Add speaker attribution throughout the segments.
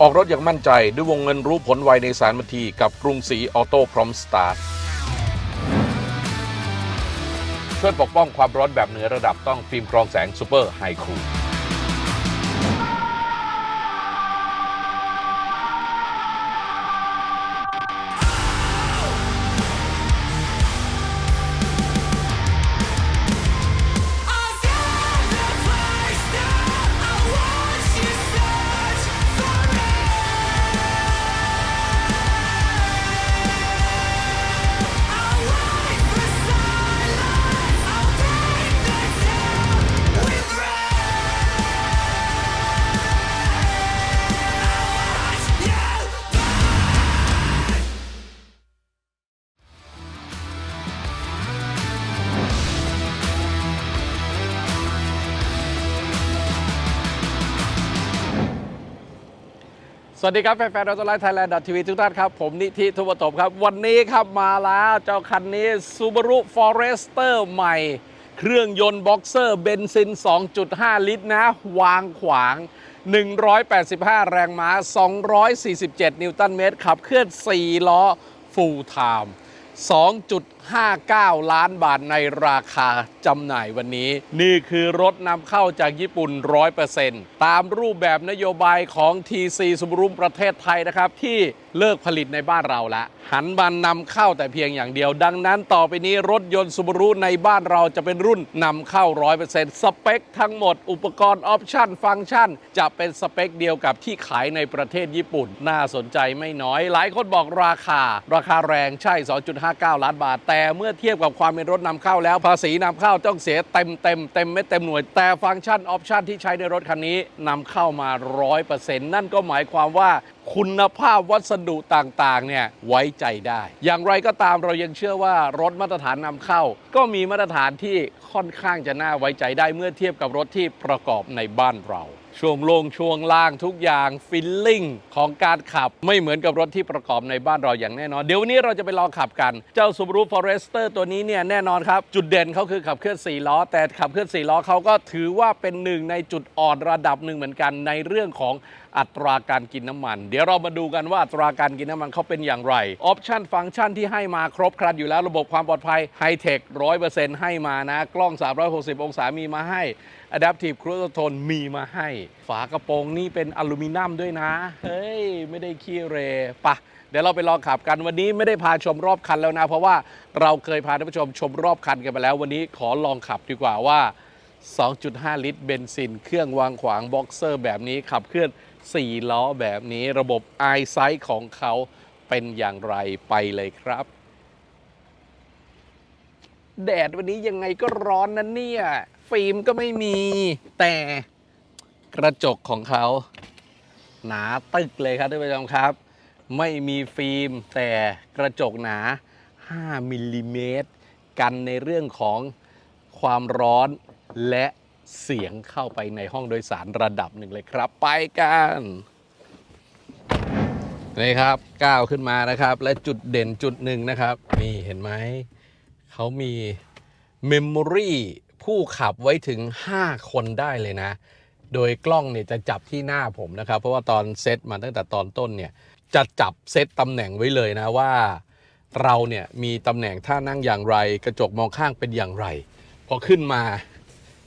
Speaker 1: ออกรถอย่างมั่นใจด้วยวงเงินรู้ผลไวในสารนทีกับกรุงศรีออโต้พร้อมสตาร์ทช่วยปกป้องความร้อนแบบเหนือระดับต้องฟิล์มกรองแสงซูเปอร์ไฮคูล สวัสดีครับ แฟนๆดอทไลท์ไทยแลนด์ดอททีวีทุกท่านครับ ผมนิธิทุวตบครับ วันนี้ครับมาแล้วเจ้าคันนี้ Subaru Forester ใหม่ เครื่องยนต์บ็อกเซอร์เบนซิน 2.5 ลิตรนะ วางขวาง 185 แรงม้า 247 นิวตันเมตร ขับเคลื่อน 4 ล้อฟูลไทม์ 2.59 ล้านบาทในราคาจำหน่ายวันนี้ นี่คือรถนำเข้าจากญี่ปุ่น 100%ตามรูปแบบนโยบายของ TC สุบรุมประเทศไทยนะครับที่ เลิกผลิตในบ้านเราละหันมานำเข้าแต่เพียงอย่างเดียว ดังนั้นต่อไปนี้รถยนต์สุบารุในบ้านเราจะเป็นรุ่นนำเข้า 100%สเปคทั้งหมด อุปกรณ์ออปชั่น ฟังก์ชัน จะเป็นสเปคเดียวกับที่ขายในประเทศญี่ปุ่น น่าสนใจไม่น้อย หลายคนบอกราคา ราคาแรงใช่ 2.59 ล้านบาท แต่เมื่อเทียบกับความเป็นรถนำเข้าแล้วภาษีนำเข้าต้องเสียเต็มเต็มเต็มไม่เต็มหน่วย แต่ฟังก์ชันออปชั่นที่ใช้ในรถคันนี้นำเข้ามา 100%นั่นก็หมายความว่า คุณภาพวัสดุต่างๆเนี่ยไว้ใจได้ อย่างไรก็ตามเรายังเชื่อว่ารถมาตรฐานนำเข้า ก็มีมาตรฐานที่ค่อนข้างจะน่าไว้ใจได้เมื่อเทียบกับรถที่ประกอบในบ้านเราช่วงลงช่วงล่างทุกอย่างฟิลลิ่งของการขับไม่เหมือนกับรถที่ประกอบในบ้านเราอย่างแน่นอน เดี๋ยววันนี้เราจะไปลองขับกัน เจ้า Subaru Forester ตัวนี้เนี่ยแน่นอนครับ จุดเด่นเขาคือขับเคลื่อน 4 ล้อ แต่ขับเคลื่อน 4 ล้อเขาก็ถือว่าเป็นหนึ่งในจุดอ่อนระดับหนึ่งเหมือนกันในเรื่องของอัตราการกินน้ำมัน เดี๋ยวเรามาดูกันว่าอัตราการกินน้ำมันเขาเป็นอย่างไรออปชันฟังก์ชันที่ให้มาครบครันอยู่แล้วระบบความปลอดภัยไฮเทคร้อยเปอร์เซ็นต์ให้มานะ กล้อง 360 องศามีมาให้ Adaptive Cruise Control มีมาให้ ฝากระโปรงนี่เป็นอลูมิเนียมด้วยนะ เฮ้ย ไม่ได้ขี้เรปะเดี๋ยวเราไปลองขับกันวันนี้ไม่ได้พาชมรอบคันแล้วนะ เพราะว่าเราเคยพาท่านผู้ชมชมรอบคันกันไปแล้ว วันนี้ขอลองขับดีกว่าว่า 2.5 ลิตรเบนซิน เครื่องวางขวางบ็อกเซอร์แบบนี้ขับเคลื่อน 4 ล้อแบบนี้ระบบ i s i ซของเขาเป็นอย่างไรไปเลยครับ แดดวันนี้ยังไงก็ร้อนนะเนี่ย ฟิล์มก็ไม่มี แต่กระจกของเขา หนาตึกเลยครับท่านผู้ชมครับ ไม่มีฟิล์ม แต่กระจกหนา 5มิลลิเมตรกันในเรื่องของความร้อนและ เสียงเข้าไปในห้องโดยสารระดับหนึ่งเลยครับ ไปกันนี่ครับก้าวขึ้นมานะครับ และจุดเด่นจุดหนึ่งนะครับ นี่เห็นไหมเขามีเมมโมรีผู้ขับไว้ถึง 5 คนได้เลยนะ โดยกล้องเนี่ยจะจับที่หน้าผมนะครับ เพราะว่าตอนเซตมาตั้งแต่ตอนต้นเนี่ยจะจับเซตตำแหน่งไว้เลยนะว่า เราเนี่ยมีตำแหน่งท่านั่งอย่างไร กระจกมองข้างเป็นอย่างไร พอขึ้นมา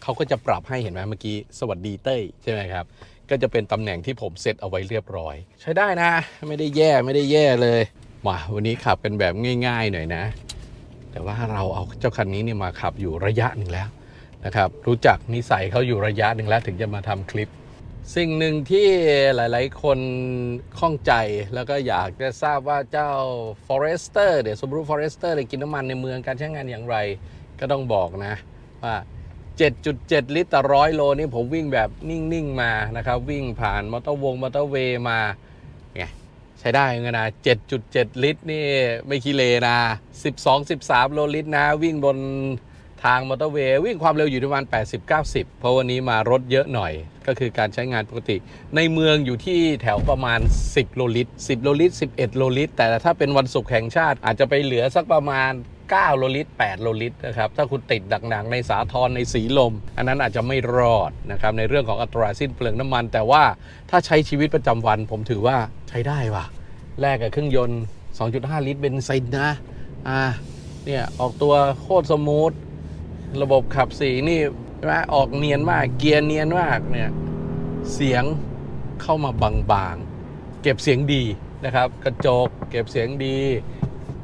Speaker 1: เขาก็จะปรับให้เห็นไหมเมื่อกี้สวัสดีเต้ยใช่ไหมครับ ก็จะเป็นตำแหน่งที่ผมเซตเอาไว้เรียบร้อย ใช้ได้นะ ไม่ได้แย่ไม่ได้แย่เลยมาวันนี้ขับกันแบบง่ายๆหน่อยนะ แต่ว่าเราเอาเจ้าคันนี้เนี่ยมาขับอยู่ระยะหนึ่งแล้วนะครับ รู้จักนิสัยเขาอยู่ระยะหนึ่งแล้วถึงจะมาทำคลิป สิ่งหนึ่งที่หลายๆ คนข้องใจแล้วก็อยากจะทราบว่าเจ้า Forester เดี๋ยว Subaru Forester เนี่ยกินน้ำมันในเมืองการใช้งานอย่างไร ก็ต้องบอกนะว่า 7.7 ลิตรต่อร้อยโลนี่ผมวิ่งแบบนิ่ง ๆ มานะครับ วิ่งผ่านมอเตอร์วงมอเตอร์เวย์มาไงใช้ได้เงินนะ 7.7 ลิตรนี่ไม่ขี้เลนะ 12-13 โลลิตรนะ วิ่งบนทางมอเตอร์เวย์วิ่งความเร็วอยู่ที่ประมาณ 80-90 เพราะวันนี้มารถเยอะหน่อย ก็คือการใช้งานปกติ ในเมืองอยู่ที่แถวประมาณ 10 โลลิตร 10 โลลิตร 11 โลลิตร แต่ถ้าเป็นวันศุกร์แห่งชาติอาจจะไปเหลือสักประมาณ 9 โลลิตร 8 โลลิตรนะครับ ถ้าคุณติดหนักๆในสาทรในสีลม อันนั้นอาจจะไม่รอดนะครับในเรื่องของอัตราสิ้นเปลืองน้ำมัน แต่ว่าถ้าใช้ชีวิตประจำวันผมถือว่าใช้ได้ว่ะแลกกับเครื่องยนต์ 2.5 ลิตรเบนซินนะ อ่า เนี่ย ออกตัวโคตรสมูท ระบบขับสีนี่ใช่ไหมออกเนียนมาก เกียร์เนียนมาก เนี่ย เสียงเข้ามาบางๆ เก็บเสียงดีนะครับ กระจก เก็บเสียงดี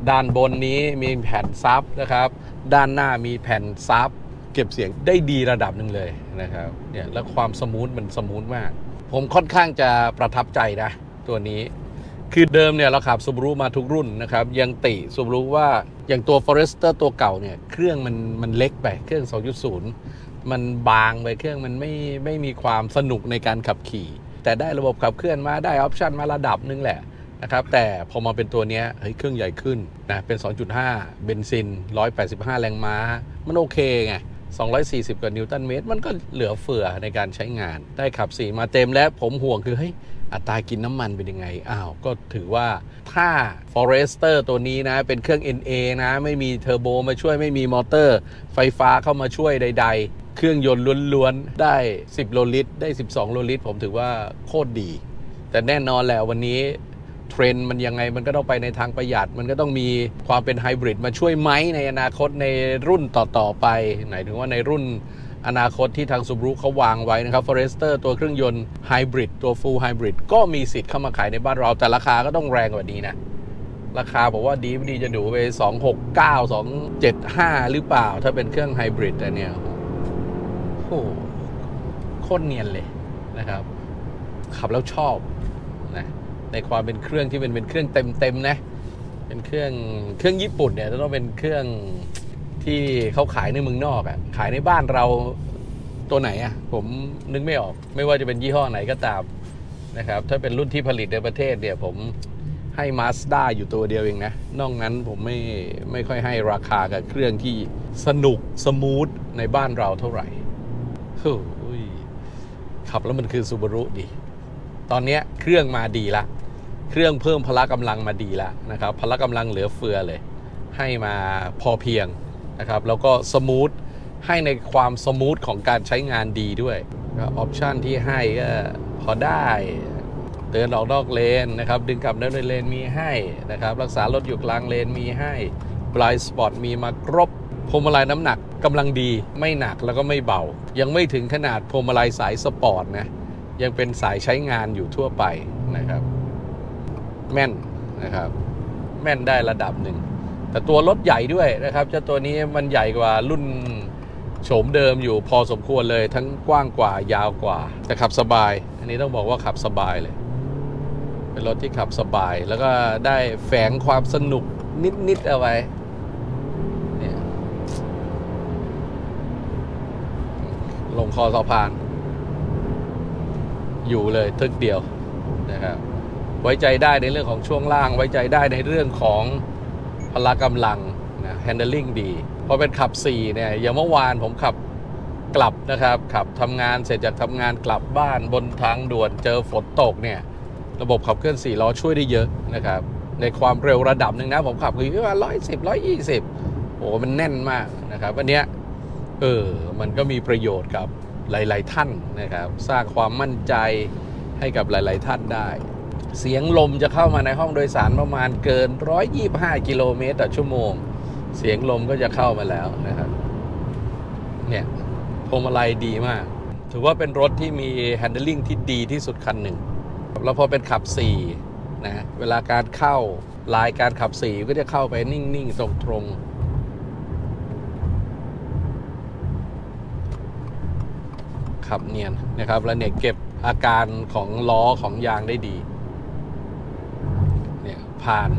Speaker 1: ด้านบนนี้มีแผ่นซับนะครับ ด้านหน้ามีแผ่นซับเก็บเสียงได้ดีระดับหนึ่งเลยนะครับเนี่ยแล้วความสมูทมันสมูทมาก ผมค่อนข้างจะประทับใจนะ ตัวนี้ คือเดิมเนี่ยเราขับ Subaru มาทุกรุ่นนะครับ ยังติ Subaru ว่าอย่างตัว Forester ตัวเก่าเนี่ย เครื่องมันมันเล็กไปเครื่อง 2.0 มันบางไปเครื่องมันไม่ไม่มีความสนุกในการขับขี่ แต่ได้ระบบขับเคลื่อนมาได้ออปชันมาระดับหนึงแหละ นะครับแต่พอมาเป็นตัวนี้เฮ้ยเครื่องใหญ่ขึ้นนะเป็น 2.5 เบนซิน 185 แรงม้า มันโอเคไง 240 กว่านิวตันเมตร มันก็เหลือเฟือในการใช้งาน ได้ขับสีมาเต็มแล้วผมห่วงคือเฮ้ยอัตรากินน้ำมันเป็นยังไง อ้าว ก็ถือว่าถ้า Forester ตัวนี้นะ เป็นเครื่อง NA นะ ไม่มีเทอร์โบมาช่วยไม่มีมอเตอร์ ไฟฟ้าเข้ามาช่วยใด ๆ เครื่องยนต์ล้วนๆ ได้ 10 โลลิตร ได้ 12 โลลิตร ผมถือว่าโคตรดี แต่แน่นอนแหละวันนี้ เทรนด์มันยังไงมันก็ต้องไปในทางประหยัด มันก็ต้องมีความเป็นไฮบริดมาช่วยไหมในอนาคตในรุ่นต่อ ๆ ไปไหนถึงว่าในรุ่นอนาคตที่ทาง Subaru เขาวางไว้นะครับ Forester ตัวเครื่องยนต์ไฮบริดตัว Full Hybrid ก็มีสิทธิ์เข้ามาขายในบ้านเรา แต่ราคาก็ต้องแรงกว่านี้นะ ราคาบอกว่าดีไม่ดีจะดูไป 269 275 หรือเปล่า ถ้าเป็นเครื่องไฮบริดอันเนี้ยโอ้โหโคตรเนียนเลยนะครับ ขับแล้วชอบ ในความเป็นเครื่องที่เป็นเป็นเครื่องเต็มๆนะ เป็นเครื่องเครื่องญี่ปุ่นเนี่ยจะต้องเป็นเครื่องที่เขาขายในเมืองนอกอะ่ะขายในบ้านเราตัวไหนอะ่ะผมนึกไม่ออก ไม่ว่าจะเป็นยี่ห้อไหนก็ตามนะครับ ถ้าเป็นรุ่นที่ผลิตในประเทศเนี่ยผมให้มาสด้าอยู่ตัวเดียวเองนะ นอกนั้นผมไม่ไม่ค่อยให้ราคากับเครื่องที่สนุกสมูทในบ้านเราเท่าไหร่โอ้ยขับแล้วมันคือซูบารุดี ตอนนี้เครื่องมาดีละ เครื่องเพิ่มพละกำลังมาดีแล้วนะครับพละกำลังเหลือเฟือเลย ให้มาพอเพียงนะครับแล้วก็สมูทให้ในความสมูทของการใช้งานดีด้วยออปชันที่ให้ก็พอได้เตือนออกนอกเลนนะครับดึงกลับเดินในเลนมีให้นะครับรักษารถอยู่กลางเลนมีให้ blind spot มีมาครบพวงมาลัยน้ำหนักกำลังดีไม่หนักแล้วก็ไม่เบา ยังไม่ถึงขนาดพวงมาลัยสายสปอร์ตนะยังเป็นสายใช้งานอยู่ทั่วไปนะครับ แม่นนะครับ แม่นได้ระดับหนึ่ง แต่ตัวรถใหญ่ด้วยนะครับเจ้าตัวนี้มันใหญ่กว่ารุ่นโฉมเดิมอยู่พอสมควรเลยทั้งกว้างกว่ายาวกว่า แต่ขับสบาย อันนี้ต้องบอกว่าขับสบายเลย เป็นรถที่ขับสบายแล้วก็ได้แฝงความสนุกนิด ๆ เอาไว้ลงคอสะพาน อยู่เลยทึกเดียวนะครับ ไว้ใจได้ในเรื่องของช่วงล่าง ไว้ใจได้ในเรื่องของพละกำลังนะ handling ดี พอเป็นขับ4เนี่ยอย่างเมื่อวานผมขับกลับนะครับขับทำงานเสร็จจากทำงานกลับบ้านบนทางด่วนเจอฝนตกเนี่ยระบบขับเคลื่อน 4 ล้อช่วยได้เยอะนะครับ ในความเร็วระดับหนึ่งนะผมขับคือประมาณร้อยสิบร้อยยี่สิบโอ้มันแน่นมากนะครับอันเนี้ยเออมันก็มีประโยชน์กับหลาย ๆ ท่านนะครับ สร้างความมั่นใจให้กับหลาย ๆ ท่านได้ เสียงลมจะเข้ามาในห้องโดยสารประมาณเกิน 125 กิโลเมตรต่อชั่วโมง เสียงลมก็จะเข้ามาแล้วนะครับ เนี่ยพวงมาลัยดีมาก ถือว่าเป็นรถที่มี handling ที่ดีที่สุดคันหนึ่ง แล้วพอเป็นขับ 4 นะ เวลาการเข้าลายการขับ 4 ก็จะเข้าไปนิ่ง ๆ ตรงๆขับเนียนนะครับ แล้วเนี่ยเก็บอาการของล้อของยางได้ดี ผ่าน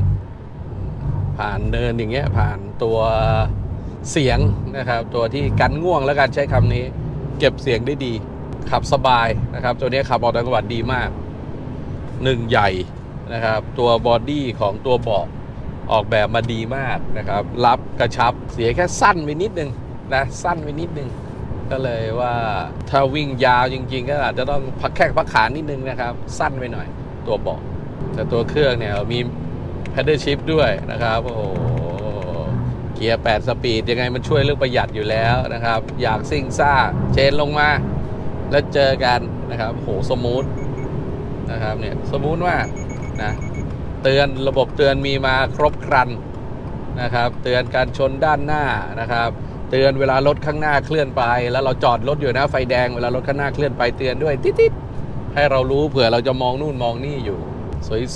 Speaker 1: ผ่านเนินอย่างเงี้ยผ่านตัวเสียงนะครับ ตัวที่กันง่วงแล้วกันใช้คำนี้ เก็บเสียงได้ดี ขับสบายนะครับ ตัวนี้ขับออกต่างจังหวัดดีมากหนึ่งใหญ่นะครับ ตัวบอดี้ของตัวเบาะออกแบบมาดีมากนะครับ รับกระชับเสียแค่สั้นไปนิดนึงนะสั้นไปนิดนึงก็เลยว่าถ้าวิ่งยาวจริง ๆ ก็อาจจะต้องพักแข้งพักขานิดนึงนะครับ สั้นไปหน่อย ตัวเบาะแต่ตัวเครื่องเนี่ยมี pedal shift ด้วยนะครับ โอ้โห เกียร์ 8 สปีด ยังไงมันช่วยเรื่องประหยัดอยู่แล้วนะครับ อยากซิ่งซ่า เชนลงมา แล้วเจอกันนะครับ โห สมูทนะครับเนี่ย สมูทมากนะ เตือนระบบเตือนมีมาครบครันนะครับ เตือนการชนด้านหน้านะครับเตือนเวลารถข้างหน้าเคลื่อนไป แล้วเราจอดรถอยู่นะไฟแดงเวลารถข้างหน้าเคลื่อนไปเตือนด้วย ติ๊ดๆให้เรารู้เผื่อเราจะมองนู่นมองนี่อยู่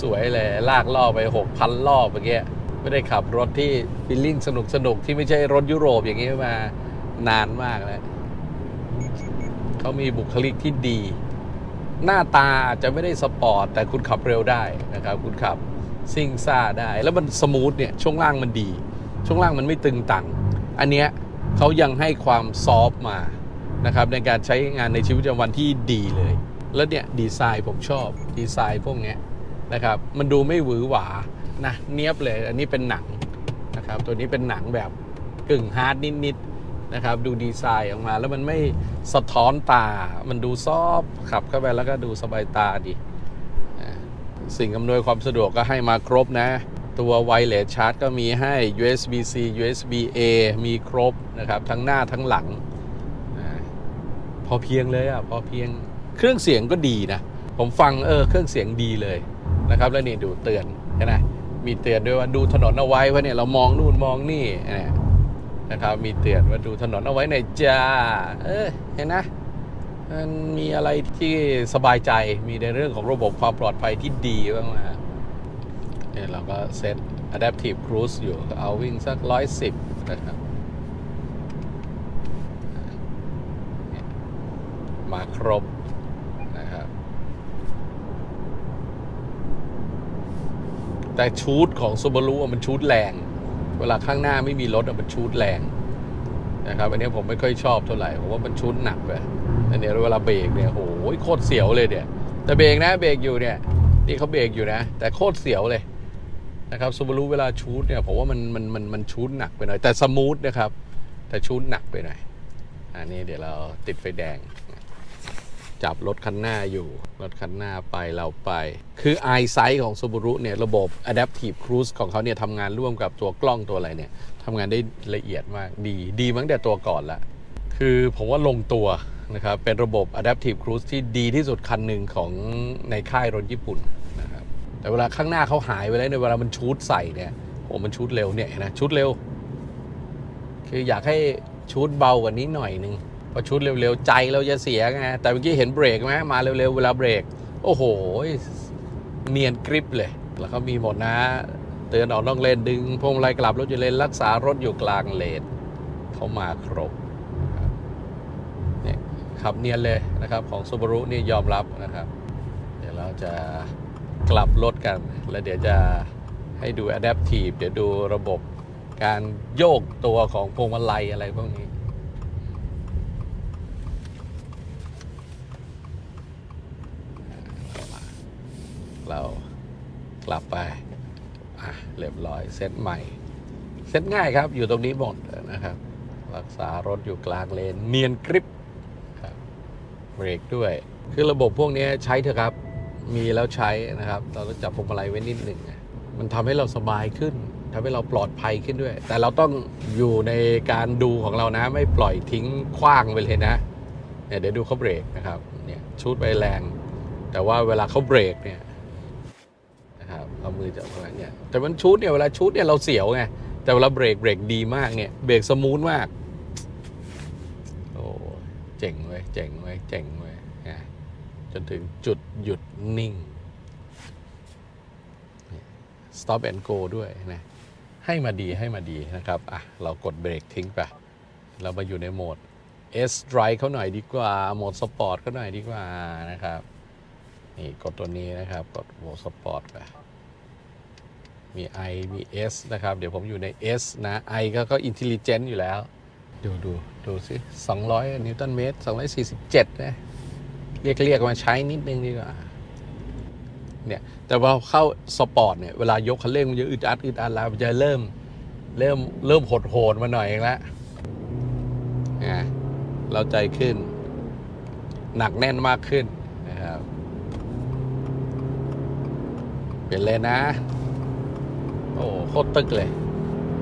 Speaker 1: สวยๆเลยลากล่อไป 6,000รอบเมื่อกี้ไม่ได้ขับรถที่ฟีลลิ่งสนุกๆที่ไม่ใช่รถยุโรปอย่างนี้มานานมากแล้วเขามีบุคลิกที่ดี หน้าตาจะไม่ได้สปอร์ต แต่คุณขับเร็วได้นะครับ คุณขับซิ่งซ่าได้ แล้วมันสมูทเนี่ยช่วงล่างมันดี ช่วงล่างมันไม่ตึงตังอันเนี้ยเขายังให้ความซอฟมานะครับในการใช้งานในชีวิตประจำวันที่ดีเลย แล้วเนี่ยดีไซน์ผมชอบดีไซน์พวกเนี้ย นะครับ มันดูไม่หวือหวานะเนียบเลย อันนี้เป็นหนังนะครับ ตัวนี้เป็นหนังแบบกึ่งฮาร์ดนิดๆนะครับ ดูดีไซน์ออกมา แล้วมันไม่สะท้อนตา มันดูซอฟขับเข้าไปแล้วก็ดูสบายตาดี สิ่งอำนวยความสะดวกก็ให้มาครบนะ ตัวไวเลสชาร์จก็มีให้ USB C USB A มีครบนะครับ ทั้งหน้าทั้งหลัง พอเพียงเลยอะ พอเพียง เครื่องเสียงก็ดีนะ ผมฟังเออเครื่องเสียงดีเลย นะครับ แล้วนี่ดูเตือนใช่ไหมมีเตือนด้วยว่าดูถนนเอาไว้ว่าเนี่ยเรามองนู่นมองนี่เนี่ยนะครับมีเตือนว่าดูถนนเอาไว้หน่อยจ้าเออเห็นนะมันมีอะไรที่สบายใจมีในเรื่องของระบบความปลอดภัยที่ดีบ้างนะเนี่ยเราก็เซต adaptive cruise อยู่เอาวิ่งสักร้อยสิบนะครับมาครบ แต่ชูดของ Subaru อะมันชูดแรง เวลาข้างหน้าไม่มีรถมันชูดแรงนะครับอันนี้ผมไม่ค่อยชอบเท่าไหร่ผมว่ามันชูดหนักไปอันนี้เวลาเบรกเนี่ยโอ้โหโคตรเสียวเลยเนี่ยแต่เบรกนะเบรกอยู่เนี่ยนี่เขาเบรกอยู่นะ แต่โคตรเสียวเลยนะครับซูบารุเวลาชูดเนี่ยผมว่ามันมันมันมันชูดหนักไปหน่อยแต่สมูทนะครับ แต่ชูดหนักไปหน่อยอันนี้เดี๋ยวเราติดไฟแดง จับรถคันหน้าอยู่ รถคันหน้าไปเราไป คือ EyeSight ของ Subaru เนี่ยระบบ Adaptive Cruise ของเขาเนี่ยทำงานร่วมกับตัวกล้องตัวอะไรเนี่ยทำงานได้ละเอียดมากดีดีมาตั้งแต่ตัวก่อนละ คือผมว่าลงตัวนะครับเป็นระบบ Adaptive Cruise ที่ดีที่สุดคันหนึ่งของในค่ายรถญี่ปุ่นนะครับแต่เวลาข้างหน้าเขาหายไปแล้วในเวลามันชูดใส่เนี่ยโอ้มันชูดเร็วเนี่ยนะชูดเร็ว คืออยากให้ชูดเบากว่านี้หน่อยนึง พอชูดเร็วๆ ใจเราจะเสียไง แต่เมื่อกี้เห็นเบรกไหมมาเร็วๆ เวลาเบรก โอ้โห เนียนกริปเลย แล้วก็มีหมดนะ เตือนออกนอกเลนดึงพวงมาลัยกลับรถอยู่เลนรักษารถอยู่กลางเลนเขามาครบเนี่ยขับเนียนเลยนะครับของ Subaru นี่ยอมรับนะครับ เดี๋ยวเราจะกลับรถกัน แล้วเดี๋ยวจะให้ดู Adaptive เดี๋ยวดูระบบการโยกตัวของพวงมาลัยอะไรพวกนี้ เรากลับไปอะเรียบร้อยเซตใหม่เซตง่ายครับ อยู่ตรงนี้หมดนะครับ รักษารถอยู่กลางเลน เนียนกริปครับเบรกด้วย คือระบบพวกนี้ใช้เถอะครับ มีแล้วใช้นะครับ เราต้องจับพวงมาลัยไว้นิดหนึ่งมันทำให้เราสบายขึ้นทำให้เราปลอดภัยขึ้นด้วย แต่เราต้องอยู่ในการดูของเรานะ ไม่ปล่อยทิ้งขว้างไปเลยนะเนี่ยเดี๋ยวดูเขาเบรกนะครับเนี่ยชูดไปแรง แต่ว่าเวลาเขาเบรกเนี่ย เอามือจับตรงนั้นเนี่ยแต่มันชูดเนี่ยเวลาชูดเนี่ยเราเสียวไงแต่เวลาเบรกเบรกดีมากเนี่ยเบรกสมูทมากโอ้เจ๋งเว้ยเจ๋งเว้ยเจ๋งเว้ยนะจนถึงจุดหยุดนิ่ง stop and go ด้วยนะให้มาดีให้มาดีนะครับอะเรากดเบรกทิ้งไปเรามาอยู่ในโหมด S drive เขาหน่อยดีกว่า โหมดสปอร์ตเขาหน่อยดีกว่านะครับ นี่กดตัวนี้นะครับ กดโหมดสปอร์ตไป มี I มี S นะครับ เดี๋ยวผมอยู่ใน S นะ I ก็ก็อินเทล i น e อยู่แล้ว ดูดูดูสิ 200 นิวตันเมตร 247 นะ เรียกเรียกมาใช้นิดนึงดีกว่า เนี่ย แต่ว่าเข้าสปอร์ตเนี่ย เวลายกคันเร่งมันจะอึดอัดอึดอัดแล้วมันจะเริ่ม เริ่มเริ่มหดโหดมาหน่อยเองละนะเราใจขึ้น หนักแน่นมากขึ้นนะครับเป็นเลยนะ โอ้โคตรตึกเลย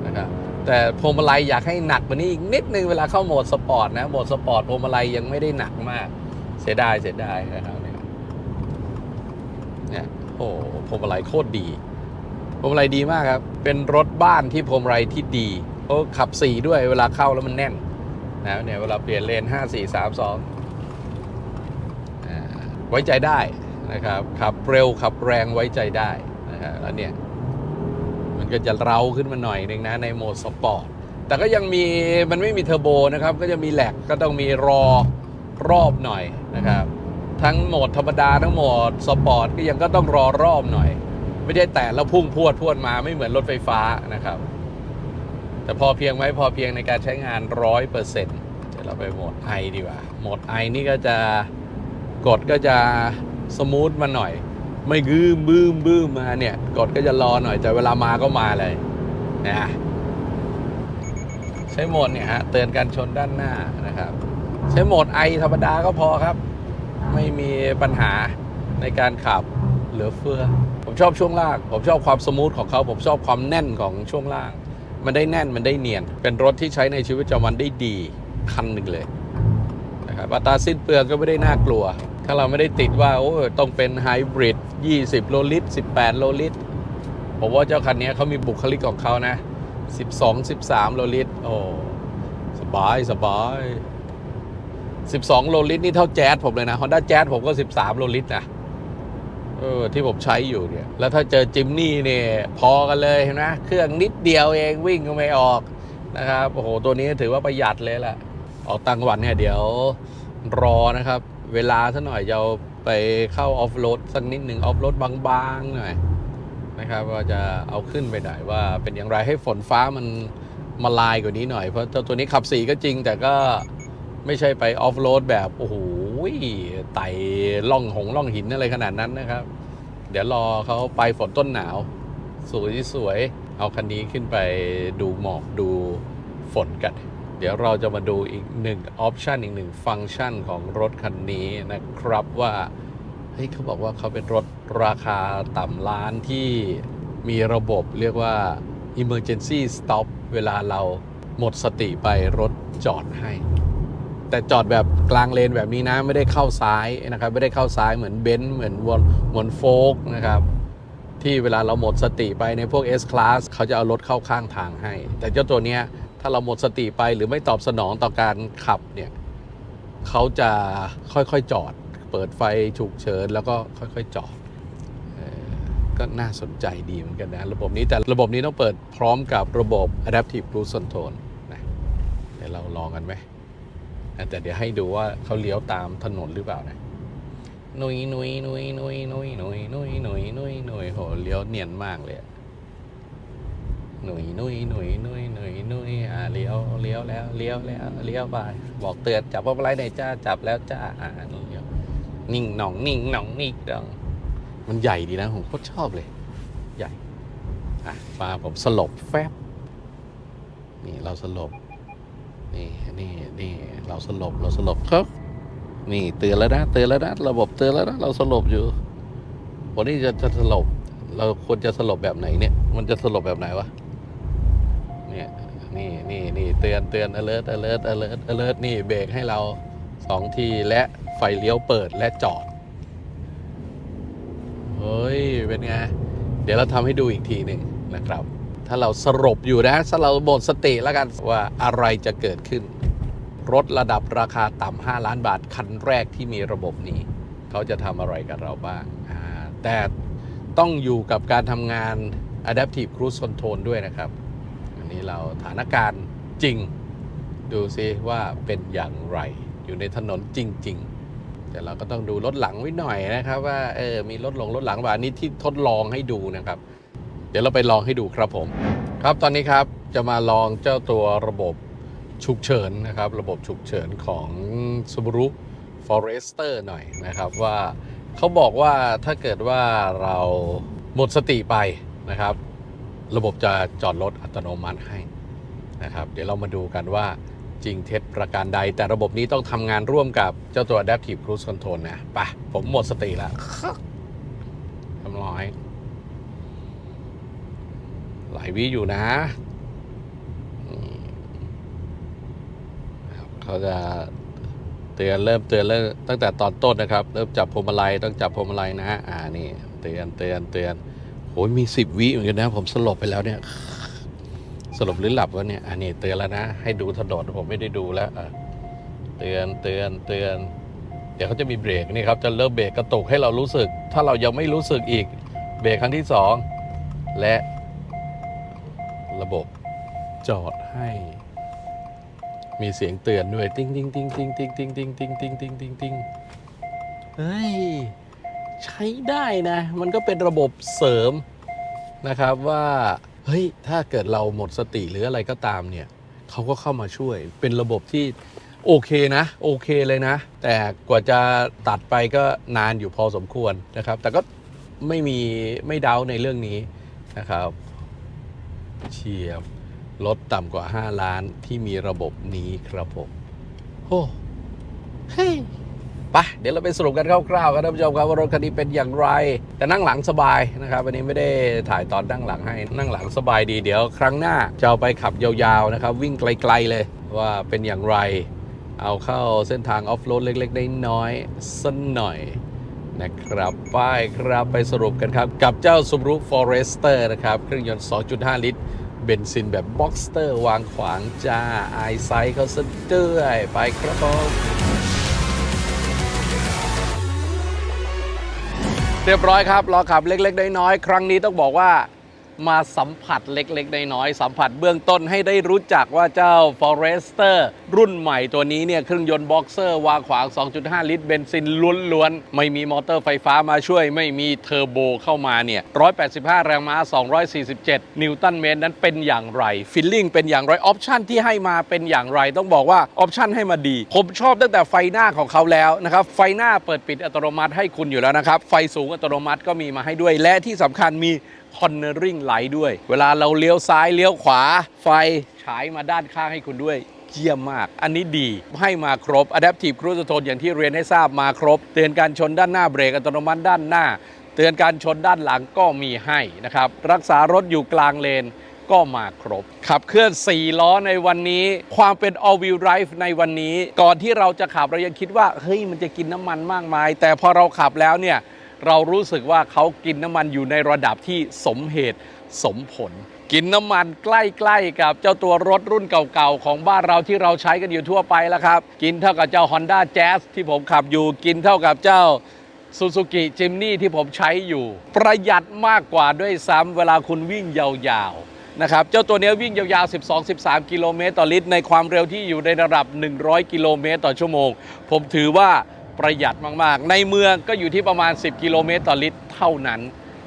Speaker 1: นะครับแต่พวงมาลัยอยากให้หนักกว่านี้อีกนิดนึงเวลาเข้าโหมดสปอร์ตนะโหมดสปอร์ตพวงมาลัยยังไม่ได้หนักมาก เสียดายเสียดายนะครับเนี่ยโอ้พวงมาลัยโคตรดีพวงมาลัยดีมากครับ เป็นรถบ้านที่พวงมาลัยที่ดีโอ้ขับสี่ด้วยเวลาเข้าแล้วมันแน่นนะเนี่ยเวลาเปลี่ยนเลน5 4 3 2อ่สามสองไว้ใจได้นะครับขับเร็วขับแรงไว้ใจได้นะครับแล้วเนี่ย ก็จะเร้าขึ้นมาหน่อยหนึงนะในโหมดสปอร์ตแต่ก็ยังมีมันไม่มีเทอร์โบนะครับ ก็จะมีแหลกก็ต้องมีรอรอบหน่อยนะครับ ทั้งโหมดธรรมดาทั้งโหมดสปอร์ตก็ยังก็ต้องรอรอบหน่อย ไม่ได้แต่แล้วพุ่งพรวดพรวดมาไม่เหมือนรถไฟฟ้านะครับ แต่พอเพียงไหมพอเพียงในการใช้งานร้อยเปอร์เซ็นต์เดี๋ยวเราไปโหมดไอดีกว่าโหมดไอนี่ก็จะกดก็จะสมูทมาหน่อย ไม่กื้มบื้มบื้มมาเนี่ยกดก็จะรอหน่อยแต่เวลามาก็มาเลยนะใช้โหมดเนี่ยฮะเตือนการชนด้านหน้านะครับ ใช้โหมดไอธรรมดาก็พอครับ ไม่มีปัญหาในการขับเหลือเฟือ ผมชอบช่วงล่าง ผมชอบความสมูทของเขา ผมชอบความแน่นของช่วงล่าง มันได้แน่นมันได้เนียน เป็นรถที่ใช้ในชีวิตประจำวันได้ดีคันหนึ่งเลยนะครับอัตราสิ้นเปลืองก็ไม่ได้น่ากลัว ถ้าเราไม่ได้ติดว่าโอ้ยต้องเป็นไฮบริด20 โลลิตร 18 โลลิตร ผมว่าเจ้าคันนี้เขามีบุคลิกของเขานะ 12 13 โลลิตร โอ้ สบายสบาย 12 โลลิตร นี่เท่าแจ๊สผมเลยนะ Honda แจ๊สผมก็ 13 โลลิตรนะเออที่ผมใช้อยู่เนี่ย แล้วถ้าเจอจิมนี่เนี่ยพอกันเลยเห็นไหมเครื่องนิดเดียวเองวิ่งก็ไม่ออกนะครับ โอ้โห ตัวนี้ถือว่าประหยัดเลยแหละ ออกตังวันเนี่ยเดี๋ยวรอนะครับ เวลาซะหน่อยจะเอาไปเข้าออฟโรดสักนิดหนึ่งออฟโรดบางๆหน่อยนะครับว่าจะเอาขึ้นไปหนว่าเป็นอย่างไรให้ฝนฟ้ามันมาลายกว่านี้หน่อย เพราะเจ้าตัวนี้ขับสีก็จริง แต่ก็ไม่ใช่ไปออฟโรดแบบโอ้โหไต่ล่องหงล่องหินอะไรขนาดนั้นนะครับ เดี๋ยวรอเขาไปฝนต้นหนาว สวยสวยๆเอาคันนี้ขึ้นไปดูหมอกดูฝนกัน เดี๋ยวเราจะมาดูอีกหนึ่งออปชันอีกหนึ่งฟังก์ชันของรถคันนี้นะครับว่าเฮ้ยเขาบอกว่าเขาเป็นรถราคาต่ำล้านที่มีระบบเรียกว่า emergency stop เวลาเราหมดสติไปรถจอดให้ แต่จอดแบบกลางเลนแบบนี้นะ ไม่ได้เข้าซ้ายนะครับ ไม่ได้เข้าซ้ายเหมือนเบนซ์เหมือนวนเหมือนโฟกนะครับ ที่เวลาเราหมดสติไปในพวก S Class เขาจะเอารถเข้าข้างทางให้ แต่เจ้าตัวเนี้ย ถ้าเราหมดสติไปหรือไม่ตอบสนองต่อการขับเนี่ยเขาจะค่อยๆจอด เปิดไฟฉุกเฉินแล้วก็ค่อยๆจอดออก็น่าสนใจดีเหมือนกันนะ ระบบนี้แต่ระบบนี้ต้องเปิดพร้อมกับระบบ Adaptive Cruise Control นะเดี๋ยวเราลองกันไหมแต่เดี๋ยวให้ดูว่าเขาเลี้ยวตามถนนหรือเปล่านะนุยนุยนุยนุยนุยนุยนุยนุยนุยนุยโหเลี้ยวเนียนมากเลยอะ หนุยนุยหนุยนุยหนุยนุยอ่าเลี้ยวเลี้ยวแล้วเลี้ยวแล้วเลี้ยวไปบอกเตือนจับว่าอะไรไหนจ้าจับแล้วจ้าอ่าเลี้ยวนิ่งหนองนิ่งหนองนิ่งหน่องมันใหญ่ดีนะผมโคตรชอบเลย ใหญ่อะมาผมสลบแฟบนี่เราสลบนี่นี่นี่เราสลบเราสลบครับนี่เตือนแล้วนะเตือนแล้วนะระบบเตือนแล้วนะเราสลบอยู่วันนี้จะจะสลบเราควรจะสลบแบบไหนเนี่ย มันจะสลบแบบไหนวะ เนี่ยนี่นี่นี่เตือนเตือน alert alert alert alert นี่เบรกให้เราสองทีและไฟเลี้ยวเปิดและจอดเฮ้ยเป็นไง เดี๋ยวเราทำให้ดูอีกทีหนึ่งนะครับ ถ้าเราสรบอยู่นะถ้าเราหมดสติแล้วกันว่าอะไรจะเกิดขึ้น รถระดับราคาต่ำ5ล้านบาท คันแรกที่มีระบบนี้ เขาจะทำอะไรกับเราบ้าง แต่ต้องอยู่กับการทำงาน Adaptive Cruise Control ด้วยนะครับ นี้เราสถานการณ์จริง ดูซิว่าเป็นอย่างไร อยู่ในถนนจริง ๆ แต่เราก็ต้องดูรถหลังไว้หน่อยนะครับ ว่าเออมีรถลงรถหลังแบบนี้ที่ทดลองให้ดูนะครับ เดี๋ยวเราไปลองให้ดูครับผม ครับตอนนี้ครับจะมาลองเจ้าตัวระบบฉุกเฉินนะครับ ระบบฉุกเฉินของ Subaru Forester หน่อยนะครับว่าเขาบอกว่าถ้าเกิดว่าเราหมดสติไปนะครับ ระบบจะจอดรถอัตโนมัติให้นะครับ เดี๋ยวเรามาดูกันว่าจริงเท็จประการใด แต่ระบบนี้ต้องทำงานร่วมกับเจ้าตัว Adaptive Cruise Control นะไปผมหมดสติแล้วทำร้อย หลายวิอยู่นะเขาจะเตือนเริ่มเตือนเริ่มตั้งแต่ตอนต้นนะครับ เริ่มจับพวงมาลัยต้องจับพวงมาลัยนะฮะอ่านี่เตือนเตือนเตือน โอ้ยมีสิบวิเหมือนกันนะ ผมสลบไปแล้วเนี่ย สลบหรือหลับวะเนี่ย อันนี้เตือนแล้วนะ ให้ดูถนนผมไม่ได้ดูแล้วเตือนเตือนเตือน เดี๋ยวเขาจะมีเบรกนี่ครับ จะเริ่มเบรกกระตุกให้เรารู้สึก ถ้าเรายังไม่รู้สึกอีก เบรกครั้งที่สองและ ระบบจอดให้มีเสียงเตือนด้วย ติ้งติ้งติ้งติ้งติ้งติ้งติ้งติ้งติ้งติ้งติ้งติ้งเฮ้ย ใช้ได้นะ มันก็เป็นระบบเสริมนะครับว่าเฮ้ยถ้าเกิดเราหมดสติหรืออะไรก็ตามเนี่ยเขาก็เข้ามาช่วย เป็นระบบที่โอเคนะโอเคเลยนะ แต่กว่าจะตัดไปก็นานอยู่พอสมควรนะครับ แต่ก็ไม่มีไม่เดาในเรื่องนี้นะครับ เชียบลดต่ำกว่า 5 ล้านที่มีระบบนี้ครับผมโอ้เฮ้ย ไปเดี๋ยวเราไปสรุปกันคร่าวๆกันท่านผู้ชมครับว่ารถคันนี้เป็นอย่างไร แต่นั่งหลังสบายนะครับวันนี้ไม่ได้ถ่ายตอนนั่งหลังให้นั่งหลังสบายดีเดี๋ยวครั้งหน้าจะเอาไปขับยาวๆนะครับวิ่งไกลๆเลยว่าเป็นอย่างไร เอาเข้าเส้นทางออฟโรดเล็กๆน้อยๆสักหน่อยนะครับป้ายครับไปสรุปกันครับ กับเจ้า Subaru Forester นะครับ เครื่องยนต์ 2.5 ลิตร เบนซินแบบบ็อกสเตอร์วางขวางจ้าไอไซค์เขาสะเตื้อยไปครับผม เรียบร้อยครับรอขับเล็ก ๆ น้อยๆครั้งนี้ต้องบอกว่า มาสัมผัสเล็กๆ น้อยๆสัมผัสเบื้องต้นให้ได้รู้จักว่าเจ้า Forester รุ่นใหม่ตัวนี้เนี่ยเครื่องยนต์บ็อกเซอร์วางขวาง 2.5 ลิตรเบนซินล้วนๆ ไม่มีมอเตอร์ไฟฟ้ามาช่วย ไม่มีเทอร์โบเข้ามาเนี่ย 185 แรงม้า 247 นิวตันเมตรนั้นเป็นอย่างไรฟิลลิ่งเป็นอย่างไรออปชันที่ให้มาเป็นอย่างไร ต้องบอกว่าออปชันให้มาดี ผมชอบตั้งแต่ไฟหน้าของเขาแล้วนะครับไฟหน้าเปิดปิดอัตโนมัติให้คุณอยู่แล้วนะครับไฟสูงอัตโนมัติก็มีมาให้ด้วยและที่สำคัญมี คอนเนอริงไลท์ด้วย เวลาเราเลี้ยวซ้ายเลี้ยวขวา ไฟฉายมาด้านข้างให้คุณด้วยเยี่ยมมาก อันนี้ดี ให้มาครบ Adaptive Cruise Control อย่างที่เรียนให้ทราบมาครบ เตือนการชนด้านหน้าเบรกอัตโนมัติด้านหน้า เตือนการชนด้านหลังก็มีให้นะครับ รักษารถอยู่กลางเลนก็มาครบ ขับเคลื่อน 4 ล้อในวันนี้ ความเป็น all wheel drive ในวันนี้ ก่อนที่เราจะขับเรายังคิดว่า เฮ้ยมันจะกินน้ำมันมากมาย แต่พอเราขับแล้วเนี่ย เรารู้สึกว่าเขากินน้ำมันอยู่ในระดับที่สมเหตุสมผล กินน้ำมันใกล้ๆกับเจ้าตัวรถรุ่นเก่าๆ ของบ้านเราที่เราใช้กันอยู่ทั่วไปแล้วครับ กินเท่ากับเจ้า Honda Jazz ที่ผมขับอยู่กินเท่ากับเจ้าซูซูกิจิมนี่ที่ผมใช้อยู่ ประหยัดมากกว่าด้วยซ้ำเวลาคุณวิ่งยาวๆนะครับเจ้าตัวนี้วิ่งยาวๆ 12-13 กิโลเมตรต่อลิตร ในความเร็วที่อยู่ในระดับ 100 กิโลเมตรต่อชั่วโมง ผมถือว่า ประหยัดมากๆ ในเมืองก็อยู่ที่ประมาณ 10 กิโลเมตรต่อลิตรเท่านั้น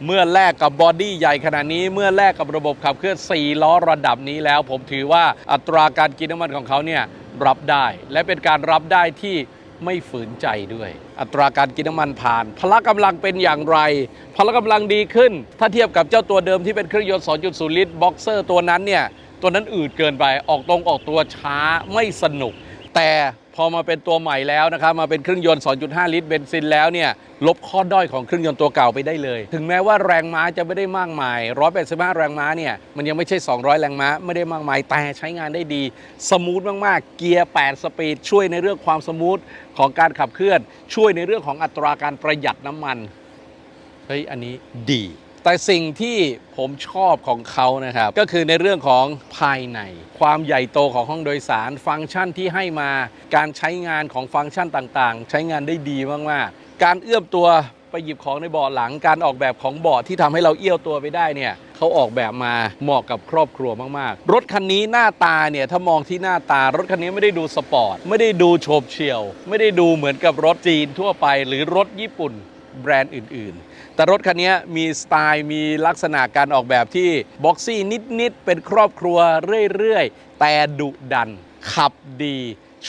Speaker 1: เมื่อแลกกับบอดี้ใหญ่ขนาดนี้ เมื่อแลกกับระบบขับเคลื่อน 4 ล้อระดับนี้แล้ว ผมถือว่าอัตราการกินน้ำมันของเขาเนี่ยรับได้ และเป็นการรับได้ที่ไม่ฝืนใจด้วย อัตราการกินน้ำมันผ่าน พละกำลังเป็นอย่างไร พละกำลังดีขึ้น ถ้าเทียบกับเจ้าตัวเดิมที่เป็นเครื่องยนต์ 2.0 ลิตรบ็อกเซอร์ตัวนั้นเนี่ยตัวนั้นอืดเกินไปออกตรงออกตัวช้าไม่สนุก แต่ พอมาเป็นตัวใหม่แล้วนะครับมาเป็นเครื่องยนต์ 2.5 ลิตรเบนซินแล้วเนี่ยลบข้อด้อยของเครื่องยนต์ตัวเก่าไปได้เลย ถึงแม้ว่าแรงม้าจะไม่ได้มากมาย 185 แรงม้าเนี่ยมันยังไม่ใช่ 200 แรงม้าไม่ได้มากมาย แต่ใช้งานได้ดี สมูทมากๆ เกียร์ 8 สปีด ช่วยในเรื่องความสมูทของการขับเคลื่อน ช่วยในเรื่องของอัตราการประหยัดน้ำมันเฮ้ยอันนี้ดี แต่สิ่งที่ผมชอบของเขานะครับ ก็คือในเรื่องของภายใน ความใหญ่โตของห้องโดยสาร ฟังก์ชันที่ให้มาการใช้งานของฟังก์ชันต่างๆ ใช้งานได้ดีมากๆ การเอื้อมตัวไปหยิบของในเบาะหลังการออกแบบของเบาะที่ทำให้เราเอี้ยวตัวไปได้เนี่ยเขาออกแบบมาเหมาะกับครอบครัวมากๆ รถคันนี้หน้าตาเนี่ยถ้ามองที่หน้าตารถคันนี้ไม่ได้ดูสปอร์ต ไม่ได้ดูโฉบเฉี่ยว ไม่ได้ดูเหมือนกับรถจีนทั่วไป หรือรถญี่ปุ่น แบรนด์อื่น ๆ แต่รถคันนี้มีสไตล์มีลักษณะการออกแบบที่บ็อกซี่นิด ๆ เป็นครอบครัวเรื่อย ๆ แต่ดุดัน ขับดี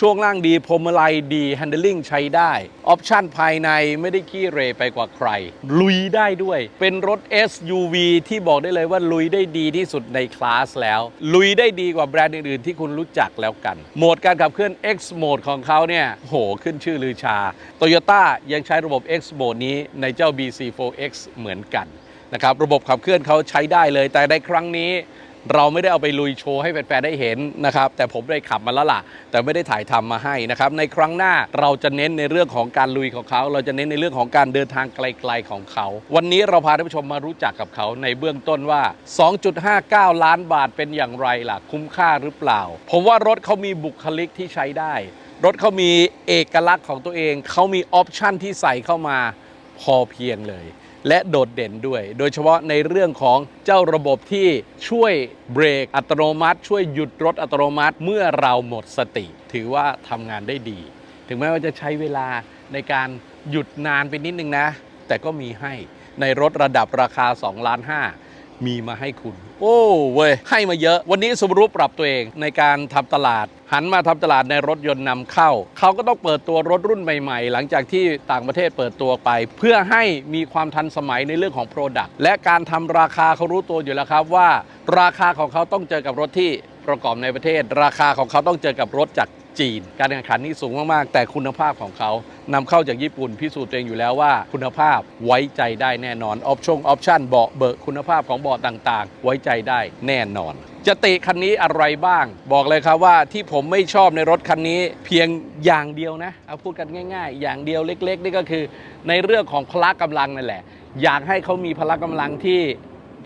Speaker 1: ช่วงล่างดีพวงมลัยดีแฮนด์ลิงใช้ได้ ออปชั่นภายในไม่ได้ขี้เรไปกว่าใคร ลุยได้ด้วย เป็นรถ SUV ที่บอกได้เลยว่าลุยได้ดีที่สุดในคลาสแล้ว ลุยได้ดีกว่าแบรนด์อื่นๆ ที่คุณรู้จักแล้วกัน โหมดการขับเคลื่อน X Mode ของเขาเนี่ยโหขึ้นชื่อลือชา Toyota ยังใช้ระบบ X Mode นี้ในเจ้า BC4X เหมือนกันนะครับระบบขับเคลื่อนเขาใช้ได้เลยแต่ในครั้งนี้ เราไม่ได้เอาไปลุยโชว์ให้แฟนๆได้เห็นนะครับ แต่ผมได้ขับมาแล้วล่ะ แต่ไม่ได้ถ่ายทำมาให้นะครับ ในครั้งหน้าเราจะเน้นในเรื่องของการลุยของเขา เราจะเน้นในเรื่องของการเดินทางไกลๆของเขา วันนี้เราพาท่านผู้ชมมารู้จักกับเขาในเบื้องต้นว่า 2.59 ล้านบาทเป็นอย่างไรล่ะ คุ้มค่าหรือเปล่า ผมว่ารถเขามีบุคลิกที่ใช้ได้ รถเขามีเอกลักษณ์ของตัวเอง เขามีออปชันที่ใส่เข้ามาพอเพียงเลย และโดดเด่นด้วย โดยเฉพาะในเรื่องของเจ้าระบบที่ช่วยเบรกอัตโนมัติ ช่วยหยุดรถอัตโนมัติเมื่อเราหมดสติ ถือว่าทำงานได้ดี ถึงแม้ว่าจะใช้เวลาในการหยุดนานไปนิดนึงนะ แต่ก็มีให้ในรถระดับราคา2ล้าน5มีมาให้คุณ โอ้เว้ยให้มาเยอะ วันนี้สมรู้ปรับตัวเองในการทำตลาด หันมาทำตลาดในรถยนต์นำเข้า เขาก็ต้องเปิดตัวรถรุ่นใหม่ๆ หลังจากที่ต่างประเทศเปิดตัวไป เพื่อให้มีความทันสมัยในเรื่องของ Product และการทำราคาเขารู้ตัวอยู่แล้วครับว่า ราคาของเขาต้องเจอกับรถที่ประกอบในประเทศ ราคาของเขาต้องเจอกับรถจากจีน การแข่งขันนี่สูงมากๆ แต่คุณภาพของเขานำเข้าจากญี่ปุ่นพิสูจน์ตัวเองอยู่แล้วว่า คุณภาพไว้ใจได้แน่นอนออปชั่นออปชั่นเบาะเบิกคุณภาพของเบาะต่างๆ ไว้ใจได้แน่นอน จะติคันนี้อะไรบ้าง บอกเลยครับว่าที่ผมไม่ชอบในรถคันนี้เพียงอย่างเดียวนะเอาพูดกันง่าย ๆ อย่างเดียวเล็ก ๆ นี่ก็คือ ในเรื่องของพละกำลังนั่นแหละ อยากให้เขามีพละกำลังที่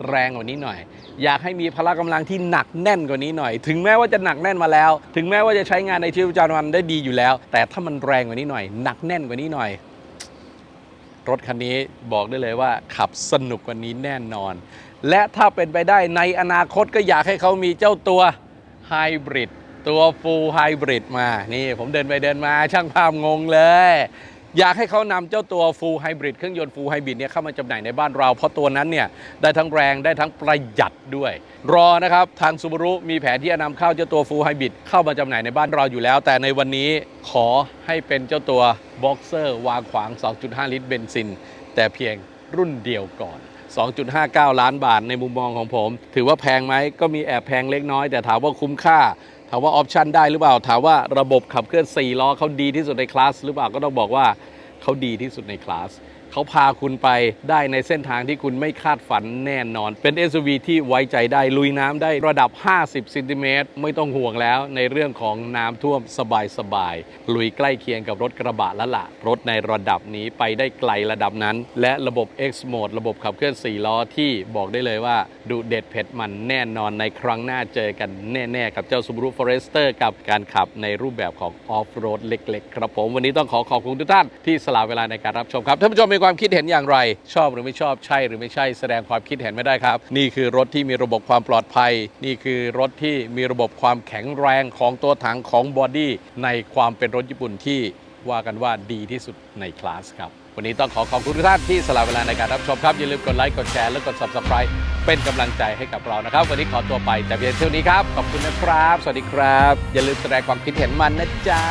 Speaker 1: แรงกว่านี้หน่อย อยากให้มีพละกำลังที่หนักแน่นกว่านี้หน่อย ถึงแม้ว่าจะหนักแน่นมาแล้ว ถึงแม้ว่าจะใช้งานในชีวิตประจำวันได้ดีอยู่แล้ว แต่ถ้ามันแรงกว่านี้หน่อย หนักแน่นกว่านี้หน่อย รถคันนี้บอกได้เลยว่าขับสนุกกว่านี้แน่นอน และถ้าเป็นไปได้ในอนาคตก็อยากให้เขามีเจ้าตัวไฮบริดตัวฟูลไฮบริดมา นี่ผมเดินไปเดินมาช่างภาพงงเลย อยากให้เขานำเจ้าตัว Full Hybrid เครื่องยนต์ Full Hybrid เนี่ยเข้ามาจำหน่ายในบ้านเรา เพราะตัวนั้นเนี่ยได้ทั้งแรงได้ทั้งประหยัดด้วย รอนะครับ ทาง Subaru มีแผนที่จะนำเข้าเจ้าตัว Full Hybrid เข้ามาจำหน่ายในบ้านเราอยู่แล้ว แต่ในวันนี้ขอให้เป็นเจ้าตัว Boxer วางขวาง 2.5 ลิตรเบนซิน แต่เพียงรุ่นเดียวก่อน 2.59 ล้านบาทในมุมมองของผม ถือว่าแพงไหมก็มีแอบแพงเล็กน้อย แต่ถามว่าคุ้มค่า ถามว่าออปชันได้หรือเปล่า ถามว่าระบบขับเคลื่อน 4 ล้อเขาดีที่สุดในคลาสหรือเปล่าก็ต้องบอกว่าเขาดีที่สุดในคลาส เขาพาคุณไปได้ในเส้นทางที่คุณไม่คาดฝันแน่นอน เป็น SUV ที่ไว้ใจได้ลุยน้ำได้ระดับ 50ซนติเมตรไม่ต้องห่วงแล้วในเรื่องของน้ำท่วมสบายๆลุยใกล้เคียงกับรถกระบะแล้วละรถในระดับนี้ไปได้ไกลระดับนั้น และระบบ X Mode ระบบขับเคลื่อน4ล้อที่บอกได้เลยว่าดูเด็ดเผ็ดมันแน่นอนในครั้งหน้าเจอกันแน่ๆกับเจ้า Subaru Forester กับการขับในรูปแบบของ Off Road เล็ก ๆ ครับผมวันนี้ต้องขอขอบคุณทุกท่านที่สละเวลาในการรับชมครับท่านผู้ชมมีความคิดเห็นอย่างไร ชอบหรือไม่ชอบใช่หรือไม่ใช่แสดงความคิดเห็นไม่ได้ครับ นี่คือรถที่มีระบบความปลอดภัย นี่คือรถที่มีระบบความแข็งแรงของตัวถังของบอดี้ในความเป็นรถญี่ปุ่นที่ว่ากันว่าดีที่สุดในคลาสครับ วันนี้ต้องขอขอบคุณทุกท่านที่สละเวลาในการรับชมครับ อย่าลืมกดไลค์กดแชร์และกด subscribe เป็นกำลังใจให้กับเรานะครับ วันนี้ขอตัวไปแต่เพียงเท่านี้ครับ ขอบคุณนะครับ สวัสดีครับ อย่าลืมแสดงความคิดเห็นมันนะจ๊ะ